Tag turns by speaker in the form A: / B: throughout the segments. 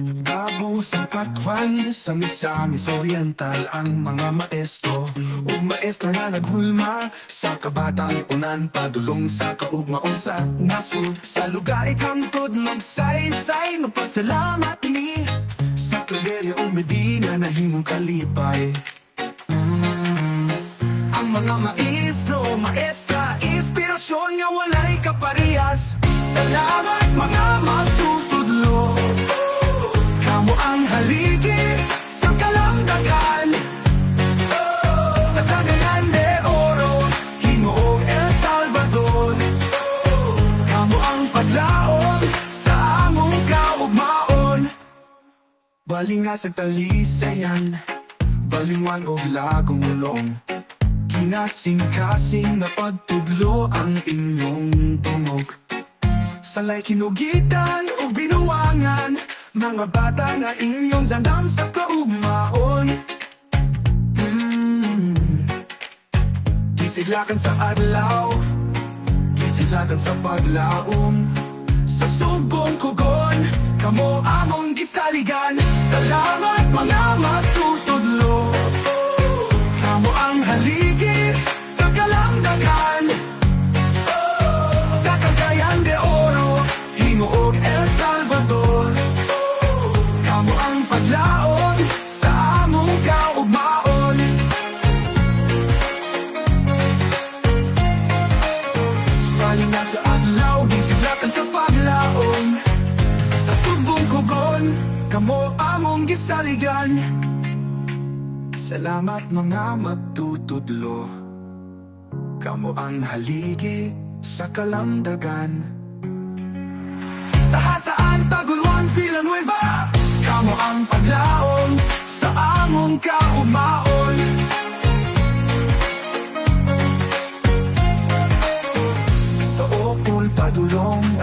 A: Babu sa katwan sa Misamis Oriental ang mga maestro. O maestra nga naghulma sa kabatang unan Padulong sa kaugmaon sa nasud Sa lugar ikangtod magsaysay Magpasalamat ni. Sa Claveria o Medina na himong kalipay. Mm. Ang mga maestro maestra Inspirasyon nga walay kaparehas. Salamat Balinga sa talisayan Balingan o lagong ulong Kinasing-kasing na pagtudlo ang inyong tungog Salay kinugitan o binuwangan Mga bata na inyong dandam sa kaugmaon. Mm. Kisiglakan sa adlaw Kisiglakan sa paglaom. Sa subong kugon adlaw Gisiglakan sa paglaon. Sa subong kugon Kamo among gisaligan. Salamat mga magtutudlo Kamo ang haligi sa kalamdagan Sa hasaan Taguluan Villanueva Kamo ang paglaon sa among kaugmaon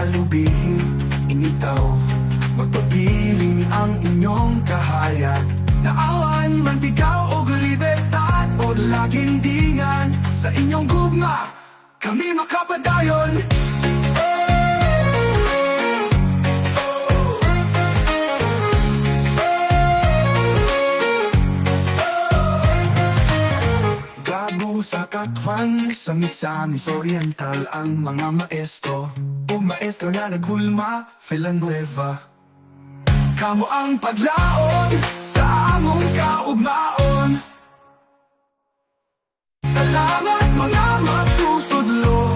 A: alubihin Initaw Magpabiling ang inyong kahayag Naawan, mantigaw o libertad O laging dingan Sa inyong gugma Kami makapadayon. Sa katwan sa Misamis Oriental ang mga maestro O maestro na naghulma, Villanueva. Kamo ang paglaon sa among kaugmaon Salamat mga matutudlo.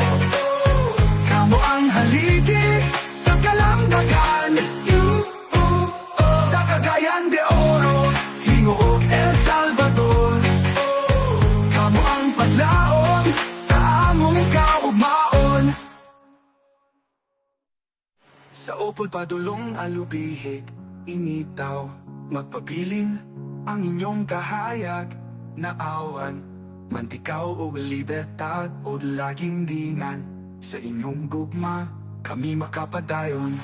A: Kamo ang haligi sa kalamdagan. Sa Cagayan Sa opol padulong alubihig Initaw, magpabiling ang inyong kahayag. Naawan, mantikaw o libertad O laging dingan. Sa inyong gugma, kami makapadayon